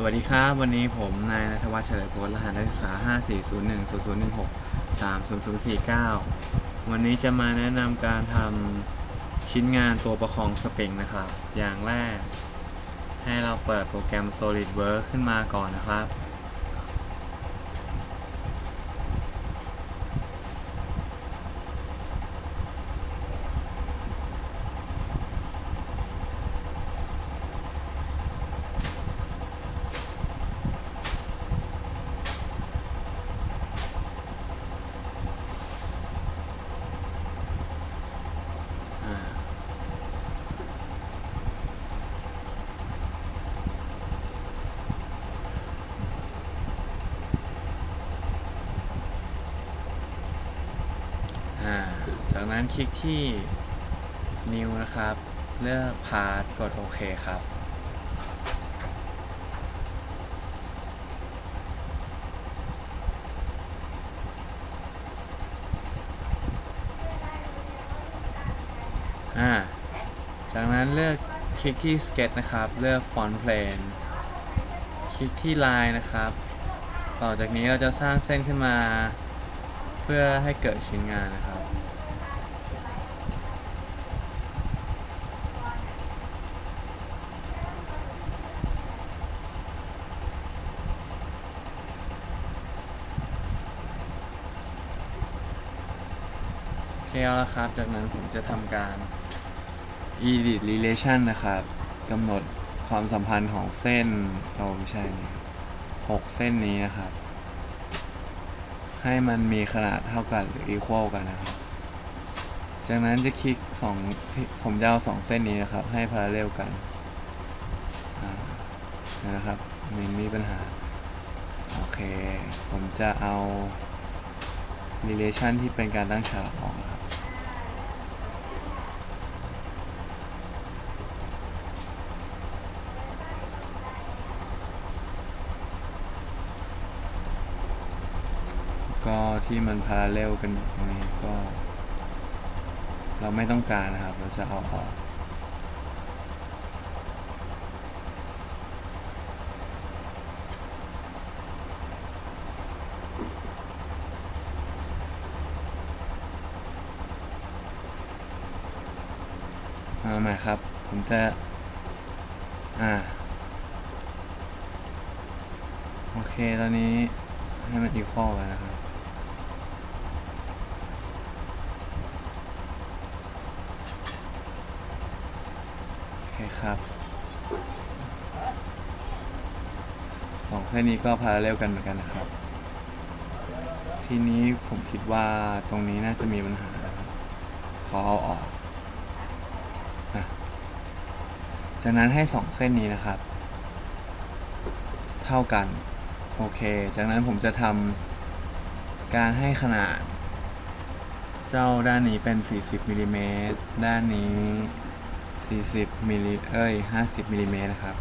สวัสดีครับ วันนี้ผมนายนัทวัฒน์เฉลยพลรหัสนักศึกษา 5401 0016 3049 วันนี้จะมาแนะนำการทำชิ้นงานตัวประคองสปริงนะครับ อย่างแรก ให้เราเปิดโปรแกรม SolidWorks ขึ้นมาก่อนนะครับ นั้นคลิกที่ New นะครับ เลือก Part กดโอเคครับจากนั้นเลือกคลิกที่ Sketch นะครับ เลือก Font Plane คลิกที่ Line นะครับ ต่อจากนี้เราจะสร้างเส้นขึ้นมา เพื่อให้เกิดชิ้นงานนะครับ โอเคเอาละครับ จากนั้นผมจะทำการ edit relation นะครับกำหนดความสัมพันธ์ของเส้นเราไม่ใช่นี่หกเส้นนี้นะครับ ให้มันมีขนาดเท่ากันหรือ equal กันนะครับ จากนั้นจะคลิกสองผมจะเอาสองเส้นนี้นะครับ ให้ parallel กันนะครับไมันมีปัญหา โอเค ผมจะเอา relation ที่เป็นการตั้งฉากออกครับ ก็ ที่มันพาราเรลกันอยู่ตรงนี้ก็ เราไม่ต้องการนะครับ เราจะเอาออกเอาใหม่ครับ ผมจะ อ่า โอเค ตอนนี้ให้มันอีควอลกันนะครับ โอเคครับสองเส้นนี้ก็พาราเรลกันเหมือนกันนะครับ ทีนี้ผมคิดว่าตรงนี้น่าจะมีปัญหานะครับขอเอาออกอะจากนั้นให้สองเส้นนี้นะครับ เท่ากัน โอเค จากนั้นผมจะทำการให้ขนาด เจ้าด้านนี้เป็น 40มิลลิเมตรด้านนี้ 40มิลลิเอ้ย50มิลลิเมตรนะครับ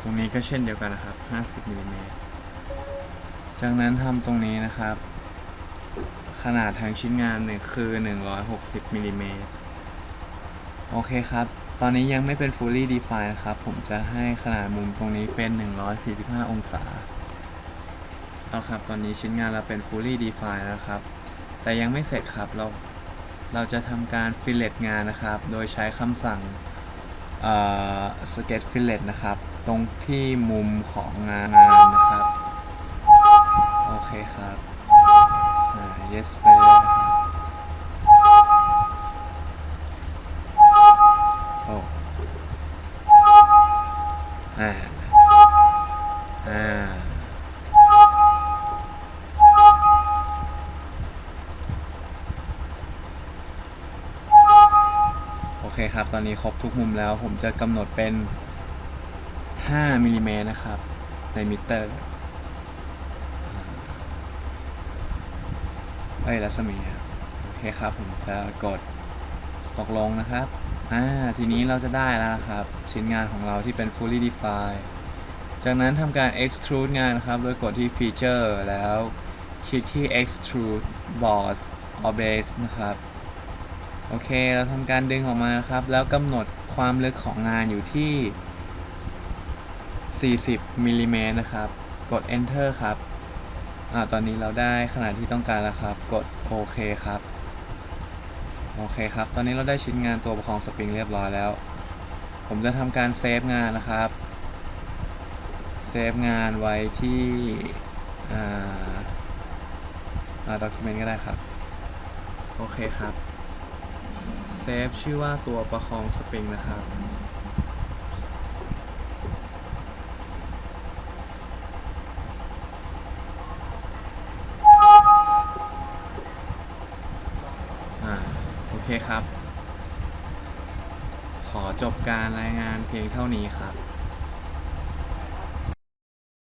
ตรงนี้ก็เช่นเดียวกันนะครับ 50มิลลิเมตรจากนั้นทำตรงนี้นะครับ ขนาดทางชิ้นงานเนี่ยคือ 160มิลลิเมตรโอเคครับ ตอนนี้ยังไม่เป็น fully define นะครับ ผมจะให้ขนาดมุมตรงนี้เป็น 145 องศา เอาครับ ตอนนี้ชิ้นงานเราเป็น fully define แล้วครับ แต่ยังไม่เสร็จครับเราเราจะทำการฟิลเลตงานนะครับ โดยใช้คำสั่งเอ่อ sketch fillet นะครับ ตรงที่มุมของงานงานนะครับ โอเคครับ yes ไปเลยนะครับ คครับ ตอนนี้ครบทุกมุมแล้ว ผมจะกำหนดเป็น 5มิลลิเมตรนะครับ ในมิเตอร์เอ้ยรัศมีโอเคครับ ผมจะกดตกลงนะครับอ่าทีนี้เราจะได้แล้วครับ ชิ้นงานของเราที่เป็น fully defined จากนั้นทำการ extrude งานนะครับ โดยกดที่ feature แล้วคลิกที่ extrude boss or base นะครับ โอเค เราทำการดึงออกมาครับ แล้วกำหนดความลึกของงานอยู่ที่ 40มิลลิเมตรนะครับ กด enter ครับอ่าตอนนี้เราได้ขนาดที่ต้องการแล้วครับ กดโอเคครับ โอเคครับ ตอนนี้เราได้ชิ้นงานตัวประคองสปริงเรียบร้อยแล้ว ผมจะทำการเซฟงานนะครับ เซฟงานไว้ที่อ่าอ่าด็อกิเมนต์ก็ได้ครับ โอเคครับ เซฟชื่อว่าตัวประคองสปริงนะครับ อ่า โอเคครับ ขอจบการรายงานเพียงเท่านี้ครับ